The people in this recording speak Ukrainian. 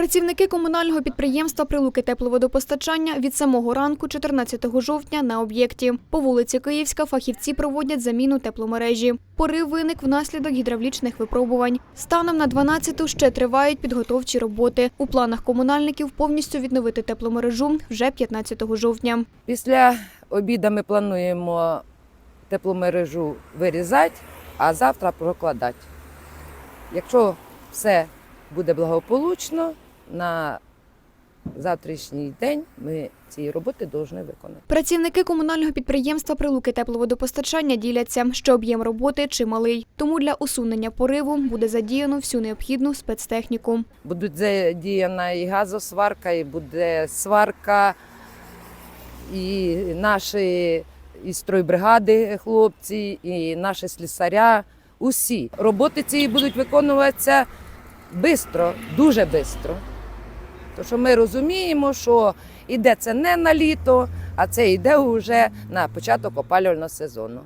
Працівники комунального підприємства Прилуки тепловодопостачання від самого ранку 14 жовтня на об'єкті. По вулиці Київська фахівці проводять заміну тепломережі. Порив виник внаслідок гідравлічних випробувань. Станом на 12-ту ще тривають підготовчі роботи. У планах комунальників повністю відновити тепломережу вже 15 жовтня. Після обіду ми плануємо тепломережу вирізати, а завтра прокладати. Якщо все буде благополучно, на завтрашній день ми ці роботи повинні виконати. Працівники комунального підприємства Прилуки тепловодопостачання діляться, що об'єм роботи чималий. Тому для усунення пориву буде задіяно всю необхідну спецтехніку. Будуть задіяна і газосварка, і буде сварка, і наші і стройбригади хлопці, і наші слісаря. Усі роботи ці будуть виконуватися швидко, дуже швидко. Тому що ми розуміємо, що іде це не на літо, а це йде вже на початок опалювального сезону.